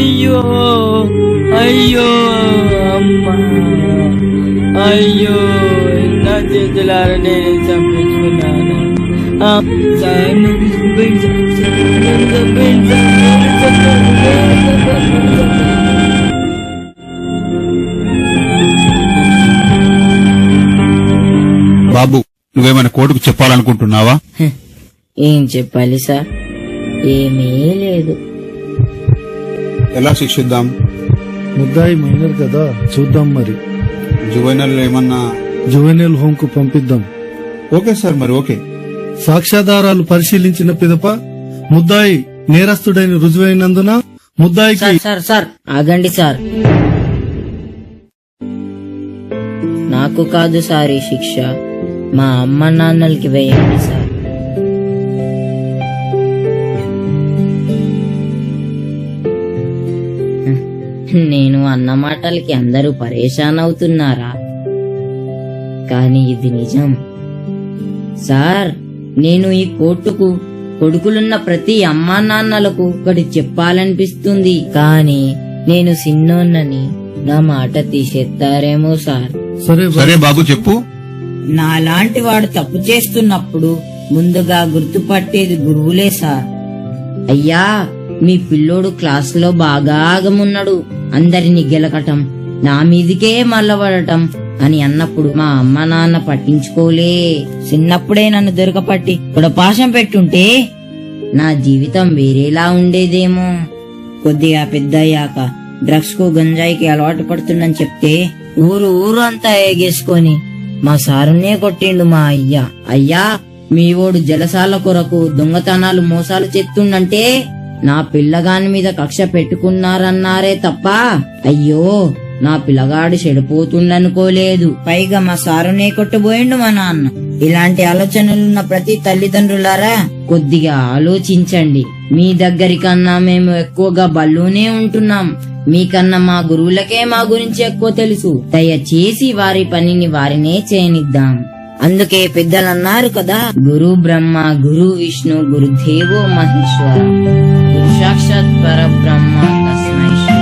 అయ్యో అయ్యో అమ్మా అయ్యో నా చేతులారా నేను చంపించుకున్నాను. బాబు నువ్వేమైనా కోర్టుకు చెప్పాలనుకుంటున్నావా? ఏం చెప్పాలి సార్? ఏమీ లేదు. ఎలా శిక్షిద్దాం? ముద్దాయి మైనర్ కదా చూద్దాం మరి. జువైనల్ ఏమన్నా? జువెనల్ హోమ్కు పంపిద్దాం. ఓకే సార్ మరి ఓకే. సాక్ష్యాధారాలు పరిశీలించిన పిదప ముద్దాయి నేరస్తుడైన రుజువైనందున ముద్దాయికి సార్ సార్ సార్ ఆగండి సార్. నాకు కాదు సార్ ఈ శిక్ష. మా అమ్మ నాన్నలకి వేయండి సార్. నేను అన్న మాటలకి అందరూ పరేషాన్ అవుతున్నారా కానీ ఇది నిజం. సార్ నేను ఈ కోర్టుకు కొడుకులున్న ప్రతి అమ్మా నాన్నలకు ఒకటి చెప్పాలనిపిస్తుంది. కానీ నేను సిన్నోన్నని నా మాట తీసేస్తారేమో సార్. సరే బాబు చెప్పు. నాలాంటి వాడు తప్పు చేస్తున్నప్పుడు ముందుగా గుర్తుపట్టేది గురువులే సార్. అయ్యా మీ పిల్లోడు క్లాసులో బాగా ఆగమున్నాడు. అందరిని గెలకటం నా మీదికే మల్లబడటం అని అన్నప్పుడు మా అమ్మ నాన్న పట్టించుకోలే. చిన్నప్పుడే నన్ను దొరకపట్టి గుడపాశం పెట్టుంటే నా జీవితం వేరేలా ఉండేదేమో. కొద్దిగా పెద్దయ్యాక డ్రగ్స్కు గంజాయికి అలవాటు పడుతుందని చెప్తే ఊరు ఊరు అంతా ఏగేసుకొని మా సారునే కొట్టిండు మా అయ్యా. అయ్యా మీ ఓడు జలసాల కొరకు దొంగతనాలు మోసాలు చెత్తుండంటే నా పిల్లగాని మీద కక్ష పెట్టుకున్నారన్నారే తప్ప. అయ్యో నా పిల్లగాడు చెడిపోతుండనుకోలేదు పైగా మా సారునే కొట్టుపోయిండు మా నాన్న. ఇలాంటి ఆలోచనలున్న ప్రతి తల్లిదండ్రులారా కొద్దిగా ఆలోచించండి. మీ దగ్గరికన్నా మేము ఎక్కువగా బల్లునే ఉంటున్నాం. మీకన్నా మా గురువులకే మా గురించి ఎక్కువ తెలుసు. దయచేసి వారి పనిని వారినే చేయనిద్దాం. అందుకే పెద్దలన్నారు కదా. గురు బ్రహ్మ గురు విష్ణు గురుదేవో మహేశ్వర. గురు సాక్షాత్ పరబ్రహ్మ తస్మై శ్రీ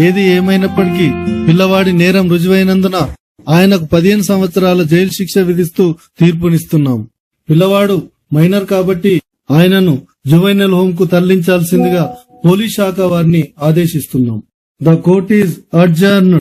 ఏది ఏమైనప్పటికీ పిల్లవాడి నేరం రుజువైనందున ఆయనకు పదిహేను సంవత్సరాల జైలు శిక్ష విధిస్తూ తీర్పునిస్తున్నాం. పిల్లవాడు మైనర్ కాబట్టి ఆయనను జువైనల్ హోమ్కు తరలించాల్సిందిగా పోలీస్ శాఖ వారిని ఆదేశిస్తున్నాం. The court is adjourn